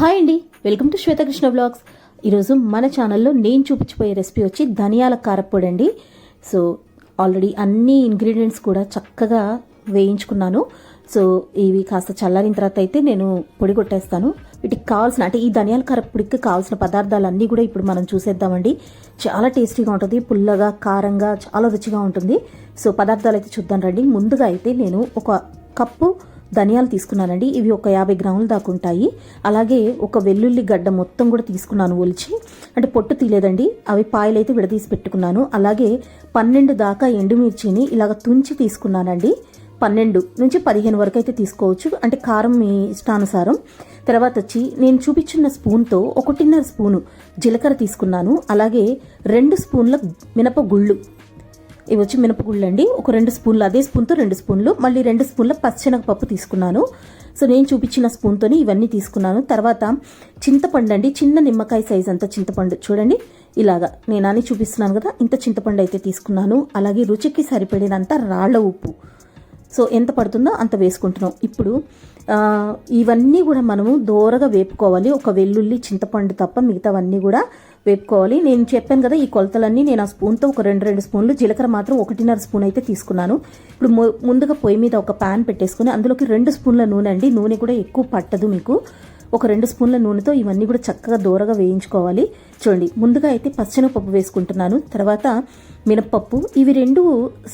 Hi అండి. Welcome to Shwetakrishna blogs. ఈరోజు మన ఛానల్లో నేను చూపించిపోయే రెసిపీ వచ్చి ధనియాల కారప్పొడి అండి. సో ఆల్రెడీ అన్ని ఇంగ్రీడియంట్స్ కూడా చక్కగా వేయించుకున్నాను. సో ఇవి కాస్త చల్లారిన తర్వాత అయితే నేను పొడి కొట్టేస్తాను. వీటికి కావాల్సిన అంటే ఈ ధనియాల కారపొడికి కావాల్సిన పదార్థాలన్నీ కూడా ఇప్పుడు మనం చూసేద్దామండి. చాలా టేస్టీగా ఉంటుంది పుల్లగా కారంగా చాలా రుచిగా ఉంటుంది. సో పదార్థాలు అయితే చూద్దాం రండి. ముందుగా అయితే నేను ఒక కప్పు ధనియాలు తీసుకున్నానండి. ఇవి ఒక యాభై గ్రాములు దాకా ఉంటాయి. అలాగే ఒక వెల్లుల్లి గడ్డ మొత్తం కూడా తీసుకున్నాను ఒలిచి. అంటే పొట్టు తీయలేదండి. అవి పాయలు అయితే విడదీసి పెట్టుకున్నాను. అలాగే పన్నెండు దాకా ఎండుమిర్చిని ఇలాగ తుంచి తీసుకున్నానండి. పన్నెండు నుంచి పదిహేను వరకు అయితే తీసుకోవచ్చు. అంటే కారం మీ ఇష్టానుసారం. తర్వాత వచ్చి నేను చూపించిన స్పూన్తో ఒకటిన్నర స్పూను జీలకర్ర తీసుకున్నాను. అలాగే రెండు స్పూన్ల మినప గుళ్ళు ఇవి వచ్చి మినపగుళ్ళు అండి ఒక రెండు స్పూన్లు అదే స్పూన్తో రెండు స్పూన్లు మళ్ళీ రెండు స్పూన్ల పచ్చనగపప్పు తీసుకున్నాను. సో నేను చూపించిన స్పూన్తోని ఇవన్నీ తీసుకున్నాను. తర్వాత చింతపండు అండి చిన్న నిమ్మకాయ సైజ్ అంత చింతపండు. చూడండి ఇలాగా నేను అని చూపిస్తున్నాను కదా ఇంత చింతపండు అయితే తీసుకున్నాను. అలాగే రుచికి సరిపడినంత రాళ్ళ ఉప్పు. సో ఎంత పడుతుందో అంత వేసుకుంటున్నాం. ఇప్పుడు ఇవన్నీ కూడా మనము దోరగా వేపుకోవాలి. ఒక వెల్లుల్లి చింతపండు తప్ప మిగతావన్నీ కూడా వేపుకోవాలి. నేను చెప్పాను కదా ఈ కొలతలన్నీ నేను ఆ స్పూన్తో ఒక రెండు రెండు స్పూన్లు జీలకర్ర మాత్రం ఒకటిన్నర స్పూన్ అయితే తీసుకున్నాను. ఇప్పుడు ముందుగా పొయ్యి మీద ఒక ప్యాన్ పెట్టేసుకుని అందులోకి రెండు స్పూన్ల నూనె అండి. నూనె కూడా ఎక్కువ పట్టదు మీకు. ఒక రెండు స్పూన్ల నూనెతో ఇవన్నీ కూడా చక్కగా దూరగా వేయించుకోవాలి. చూడండి ముందుగా అయితే పచ్చనపప్పు వేసుకుంటున్నాను. తర్వాత మినప్పప్పు. ఇవి రెండు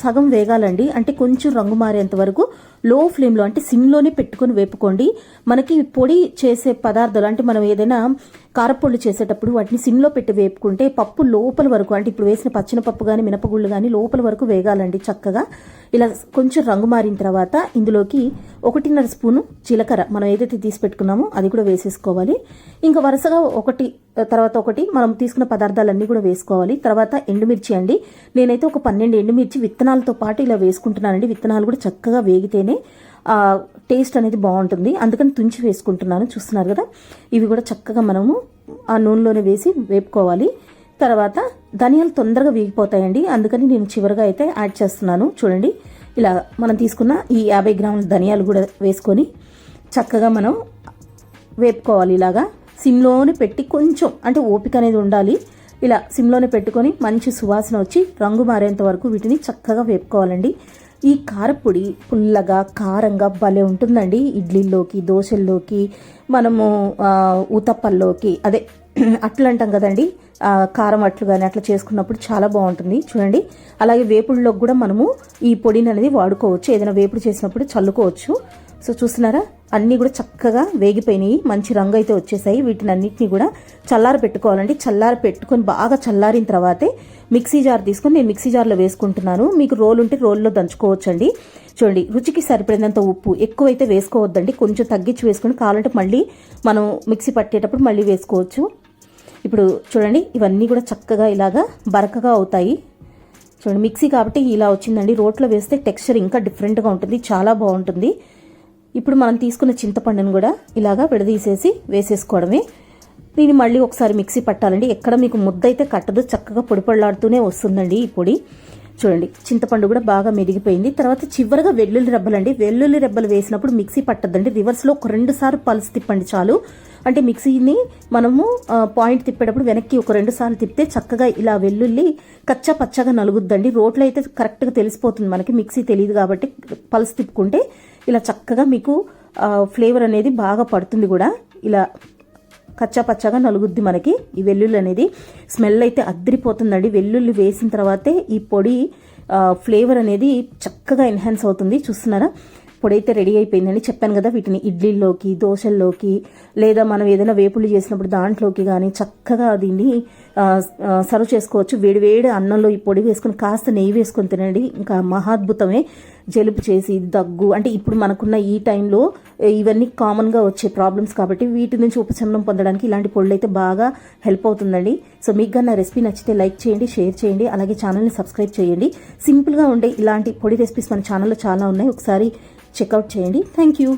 సగం వేగాలండి. అంటే కొంచెం రంగు మారేంత వరకు లో ఫ్లేమ్లో అంటే సిమ్లోనే పెట్టుకొని వేపుకోండి. మనకి పొడి చేసే పదార్థాలు అంటే మనం ఏదైనా కారపొళ్ళు చేసేటప్పుడు వాటిని సిమ్లో పెట్టి వేపుకుంటే పప్పు లోపల వరకు అంటే ఇప్పుడు వేసిన పచ్చిన పప్పు కానీ మినపగుళ్ళు కానీ లోపల వరకు వేగాలండి చక్కగా. ఇలా కొంచెం రంగు మారిన తర్వాత ఇందులోకి ఒకటిన్నర స్పూను జీలకర్ర మనం ఏదైతే తీసి పెట్టుకున్నామో అది కూడా వేసేసుకోవాలి. ఇంకా వరుసగా ఒకటి తర్వాత ఒకటి మనం తీసుకున్న పదార్థాలన్నీ కూడా వేసుకోవాలి. తర్వాత ఎండుమిర్చి అండి. నేనైతే ఒక పన్నెండు ఎండుమిర్చి విత్తనాలతో పాటు ఇలా వేసుకుంటున్నానండి. విత్తనాలు కూడా చక్కగా వేగితేనే టేస్ట్ అనేది బాగుంటుంది. అందుకని తుంచి వేసుకుంటున్నాను. చూస్తున్నారు కదా? ఇవి కూడా చక్కగా మనము ఆ నూనెలోనే వేసి వేపుకోవాలి. తర్వాత ధనియాలు తొందరగా వేగిపోతాయండి. అందుకని నేను చివరిగా అయితే యాడ్ చేస్తున్నాను. చూడండి. ఇలా మనం తీసుకున్న ఈ యాభై గ్రాముల ధనియాలు కూడా వేసుకొని చక్కగా మనం వేపుకోవాలి ఇలాగా. సిమ్లోనే పెట్టి కొంచెం అంటే ఓపిక అనేది ఉండాలి. ఇలా సిమ్లోనే పెట్టుకొని మంచి సువాసన వచ్చి రంగు మారేంత వరకు వీటిని చక్కగా వేపుకోవాలండి. ఈ కారపొడి పుల్లగా కారంగా భలే ఉంటుందండి. ఇడ్లీల్లోకి దోశల్లోకి మనము ఊతప్పల్లోకి అదే అట్లు అంటాం కదండి. కారం అట్లు కానీ అట్లా చేసుకున్నప్పుడు చాలా బాగుంటుంది. చూడండి. అలాగే వేపుడులోకి కూడా మనము ఈ పొడిని అనేది వాడుకోవచ్చు. ఏదైనా వేపుడు చేసినప్పుడు చల్లుకోవచ్చు. సో చూస్తున్నారా? అన్నీ కూడా చక్కగా వేగిపోయినాయి. మంచి రంగు అయితే వచ్చేసాయి. వీటిని అన్నింటినీ కూడా చల్లార పెట్టుకోవాలండి. చల్లార పెట్టుకొని బాగా చల్లారిన తర్వాతే మిక్సీ జార్ తీసుకొని నేను మిక్సీ జార్లో వేసుకుంటున్నాను. మీకు రోల్ ఉంటే రోల్లో దంచుకోవచ్చండి. చూడండి రుచికి సరిపడినంత ఉప్పు ఎక్కువైతే వేసుకోవద్దండి. కొంచెం తగ్గించి వేసుకొని కావాలంటే మళ్ళీ మనం మిక్సీ పట్టేటప్పుడు మళ్ళీ వేసుకోవచ్చు. ఇప్పుడు చూడండి ఇవన్నీ కూడా చక్కగా ఇలాగా బరకగా అవుతాయి. చూడండి మిక్సీ కాబట్టి ఇలా వచ్చిందండి. రోట్లో వేస్తే టెక్స్చర్ ఇంకా డిఫరెంట్గా ఉంటుంది. చాలా బాగుంటుంది. ఇప్పుడు మనం తీసుకున్న చింతపండును కూడా ఇలాగా విడదీసేసి వేసేసుకోవడమే. దీన్ని మళ్ళీ ఒకసారి మిక్సీ పట్టాలండి. ఎక్కడ మీకు ముద్ద అయితే కట్టదు చక్కగా పొడి వస్తుందండి ఈ పొడి. చూడండి చింతపండు కూడా బాగా మెరిగిపోయింది తర్వాత చివరిగా వెల్లుల్లి రెబ్బలండి. వెల్లుల్లి రెబ్బలు వేసినప్పుడు మిక్సీ పట్టద్దండి. రివర్స్లో ఒక రెండు సార్లు పల్స్ తిప్పండి చాలు. అంటే మిక్సీని మనము పాయింట్ తిప్పేటప్పుడు వెనక్కి ఒక రెండు సార్లు తిప్పితే చక్కగా ఇలా వెల్లుల్లి కచ్చా పచ్చగా నలుగుద్దండి. రోట్లో అయితే కరెక్ట్గా తెలిసిపోతుంది మనకి. మిక్సీ తెలియదు కాబట్టి పల్స్ తిప్పుకుంటే ఇలా చక్కగా మీకు ఫ్లేవర్ అనేది బాగా పడుతుంది కూడా. ఇలా కచ్చా పచ్చగా నలుగుద్ది మనకి. ఈ వెల్లుల్లి అనేది స్మెల్ అయితే అద్దరిపోతుందండి. వెల్లుల్లి వేసిన తర్వాతే ఈ పొడి ఫ్లేవర్ అనేది చక్కగా ఎన్హాన్స్ అవుతుంది. చూస్తున్నారా? పొడైతే రెడీ అయిపోయిందని చెప్పాను కదా వీటిని ఇడ్లీల్లోకి దోశల్లోకి లేదా మనం ఏదైనా వేపులు చేసినప్పుడు దాంట్లోకి కానీ చక్కగా దీన్ని సర్వ్ చేసుకోవచ్చు. వేడి వేడి అన్నంలో ఈ పొడి వేసుకొని కాస్త నెయ్యి వేసుకొని తినండి. ఇంకా మహాద్భుతమే జలుబు చేసి దగ్గు అంటే ఇప్పుడు మనకున్న ఈ టైంలో ఇవన్నీ కామన్గా వచ్చే ప్రాబ్లమ్స్ కాబట్టి వీటి నుంచి ఉపశమనం పొందడానికి ఇలాంటి పొడులు అయితే బాగా హెల్ప్ అవుతుందండి. సో మీకు నా రెసిపీ నచ్చితే లైక్ చేయండి షేర్ చేయండి అలాగే ఛానల్ని సబ్స్క్రైబ్ చేయండి. సింపుల్గా ఉండే ఇలాంటి పొడి రెసిపీస్ మన ఛానల్లో చాలా ఉన్నాయి. ఒకసారి చెక్అవుట్ చేయండి. Thank you.